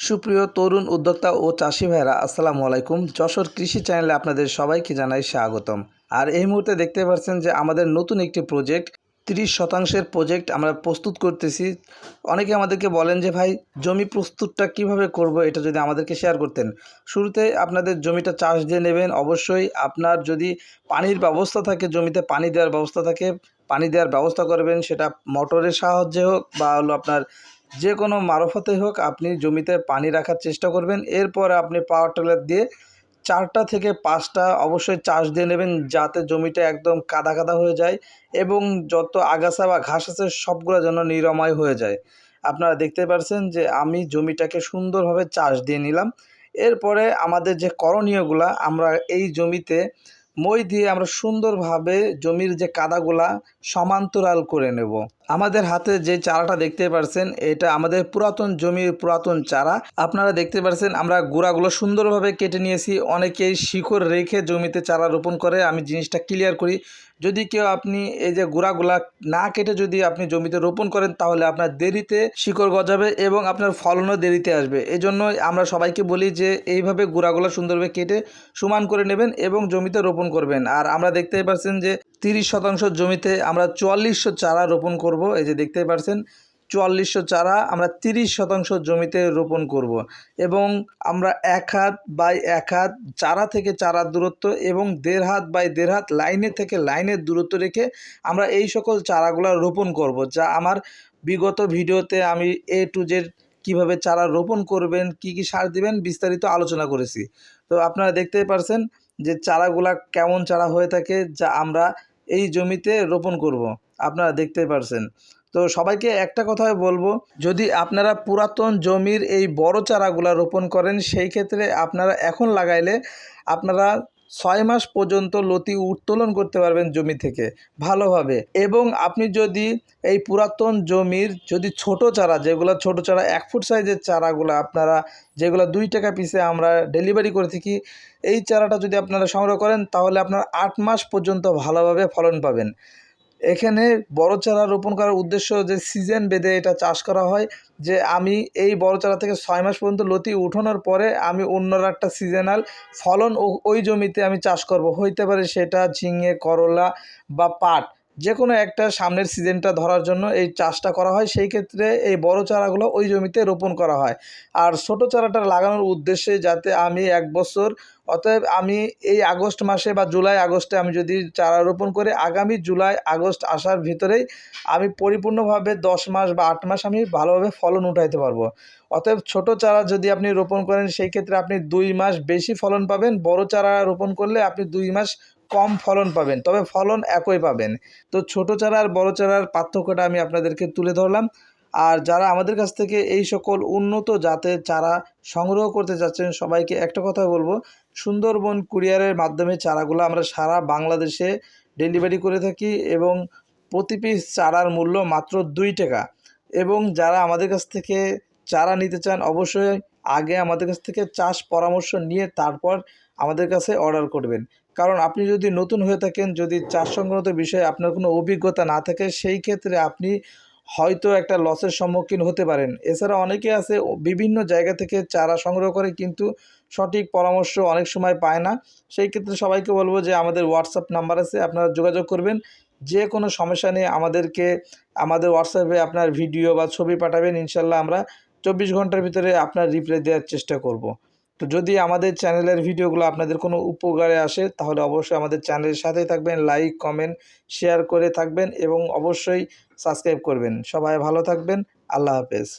সুপ্রিয় তরুণ উদ্যোক্তা ও চাষি ভাইরা আসসালামু আলাইকুম। যশোর কৃষি চ্যানেলে আপনাদের সবাইকে জানাই স্বাগতম। আর এই মুহূর্তে দেখতে পাচ্ছেন যে আমাদের নতুন একটি প্রজেক্ট, তিরিশ শতাংশের প্রজেক্ট আমরা প্রস্তুত করতেছি। অনেকে আমাদেরকে বলেন যে, ভাই, জমি প্রস্তুতটা কীভাবে করব? এটা যদি আমাদেরকে শেয়ার করতেন। শুরুতে আপনাদের জমিটা চাষ দিয়ে নেবেন। অবশ্যই আপনার যদি পানির ব্যবস্থা থাকে, জমিতে পানি দেওয়ার ব্যবস্থা থাকে, পানি দেওয়ার ব্যবস্থা করবেন। সেটা মোটরের সাহায্যে হোক বা হলো আপনার যে কোনো মারফতে হোক আপনি জমিতে পানি রাখার চেষ্টা করবেন। এরপর আপনি পাওয়ার টিলার দিয়ে চারটা থেকে পাঁচটা অবশ্যই চাষ দিয়ে নেবেন যাতে জমিটা একদম কাদা কাদা হয়ে যায় এবং যত আগাছা বা ঘাস আছে সবগুলো যেন নিরাময় হয়ে যায়। আপনারা দেখতে পাচ্ছেন যে আমি জমিটাকে সুন্দরভাবে চাষ দিয়ে নিলাম। এরপরে আমাদের যে করণীয়গুলা, আমরা এই জমিতে মই দিয়ে আমরা সুন্দরভাবে জমির যে কাদাগুলা সমান্তরাল করে নেব। আমাদের হাতে যে চারাটা দেখতে পারছেন, এটা আমাদের পুরাতন জমির পুরাতন চারা। আপনারা দেখতে পারছেন, আমরা গোড়াগুলো সুন্দরভাবে কেটে নিয়েছি। অনেকেই শিকড় রেখে জমিতে চারা রোপণ করে। আমি জিনিসটা ক্লিয়ার করি। যদি কেউ আপনি এই যে গোড়াগুলা না কেটে যদি আপনি জমিতে রোপণ করেন, তাহলে আপনার দেরিতে শিকড় গজাবে এবং আপনার ফলনও দেরিতে আসবে। এই জন্যই আমরা সবাইকে বলি যে, এইভাবে গোড়াগুলো সুন্দরভাবে কেটে সমান করে নেবেন এবং জমিতে রোপণ করবেন। আর আমরা দেখতেই পাচ্ছেন যে, তিরিশ শতাংশ জমিতে আমরা চুয়াল্লিশশো চারা রোপণ করব। এই যে দেখতেই পাচ্ছেন চুয়াল্লিশশো চারা আমরা তিরিশ শতাংশ জমিতে রোপণ করব এবং আমরা এক হাত বাই এক হাত চারা থেকে চারার দূরত্ব এবং দেড় হাত বাই দেড় হাত লাইনের থেকে লাইনের দূরত্ব রেখে আমরা এই সকল চারাগুলো রোপণ করব, যা আমার বিগত ভিডিওতে আমি এ টু জেড কীভাবে চারা রোপণ করবেন, কি কি সার দিবেন বিস্তারিত আলোচনা করেছি। তো আপনারা দেখতেই পারছেন যে চারাগুলা কেমন চারা হয়ে থাকে, যা আমরা এই জমিতে রোপণ করব। আপনারা দেখতে পারছেন। তো সবাইকে একটা কথাই বলব, যদি আপনারা পুরাতন জমির এই বড় চারাগুলা রোপণ করেন, সেই ক্ষেত্রে আপনারা এখন লাগাইলে আপনারা ছয় মাস পর্যন্ত লতি উত্তোলন করতে পারবেন জমি থেকে ভালোভাবে। এবং আপনি যদি এই পুরাতন জমির যদি ছোট চারা, যেগুলো ছোট চারা, এক ফুট সাইজের চারাগুলো আপনারা, যেগুলো দুই টাকা পিসে আমরা ডেলিভারি করে থাকি, এই চারাটা যদি আপনারা সংগ্রহ করেন, তাহলে আপনার আট মাস পর্যন্ত ভালোভাবে ফলন পাবেন। এখানে বড় চারা রোপণ করার উদ্দেশ্য যে সিজন বেঁধে এটা চাষ করা হয়, যে আমি এই বড় চারা থেকে ছয় মাস পর্যন্ত লতি উঠানোর পরে আমি অন্য একটা সিজনাল ফলন ওই জমিতে আমি চাষ করব। হইতে পারে সেটা ঝিঙে, করলা বা পাট। যে কোনো একটা সামনের সিজনটা ধরার জন্য এই চাষটা করা হয়, সেই ক্ষেত্রে এই বড় চারাগুলো ওই জমিতে রোপণ করা হয়। আর ছোট চারাটা লাগানোর উদ্দেশ্যে যাতে আমি এক বছর, অতএব আমি এই আগস্ট মাসে বা জুলাই আগস্টে আমি যদি চারা রোপণ করে আগামী জুলাই আগস্ট আসার ভিতরেই আমি পরিপূর্ণভাবে দশ মাস বা আট মাস আমি ভালোভাবে ফলন উঠাইতে পারব। অতএব ছোট চারা যদি আপনি রোপণ করেন, সেই ক্ষেত্রে আপনি দুই মাস বেশি ফলন পাবেন। বড় চারা রোপণ করলে আপনি দুই মাস কম ফলন পাবেন, তবে ফলন একই পাবেন। তো ছোট চারা আর বড় চারার পার্থক্যটা আমি আপনাদেরকে তুলে ধরলাম। আর যারা আমাদের কাছ থেকে এই সকল উন্নত জাতের চারা সংগ্রহ করতে চাচ্ছেন, সবাইকে একটা কথা বলব, সুন্দরবন কুরিয়ারের মাধ্যমে চারাগুলো আমরা সারা বাংলাদেশে ডেলিভারি করে থাকি এবং প্রতি পিস চারার মূল্য মাত্র দুই টাকা। এবং যারা আমাদের কাছ থেকে চারা নিতে চান, অবশ্যই আগে আমাদের কাছ থেকে চাষ পরামর্শ নিয়ে তারপর আমাদের কাছে অর্ডার করবেন। কারণ আপনি যদি নতুন হয়ে থাকেন, যদি চাষ সংক্রান্ত বিষয়ে আপনার কোনো অভিজ্ঞতা না থাকে, সেই ক্ষেত্রে আপনি হয়তো একটা লসের সম্মুখীন হতে পারেন। এছাড়া অনেকে আছে বিভিন্ন জায়গা থেকে চারা সংগ্রহ করে কিন্তু সঠিক পরামর্শ অনেক সময় পায় না। সেই ক্ষেত্রে সবাইকে বলব যে আমাদের হোয়াটসঅ্যাপ নাম্বার আছে, আপনারা যোগাযোগ করবেন। যে কোনো সমস্যা নিয়ে আমাদেরকে, আমাদের হোয়াটসঅ্যাপে আপনার ভিডিও বা ছবি পাঠাবেন, ইনশাল্লাহ আমরা চব্বিশ ঘণ্টার ভিতরে আপনার রিপ্লাই দেওয়ার চেষ্টা করব। তো যদি আমাদের চ্যানেলের ভিডিওগুলো আপনাদের কোনো উপকারে আসে, তাহলে অবশ্যই আমাদের চ্যানেলের সাথেই থাকবেন, লাইক, কমেন্ট, শেয়ার করে থাকবেন এবং অবশ্যই সাবস্ক্রাইব করবেন। সবাই ভালো থাকবেন, আল্লাহ হাফেজ।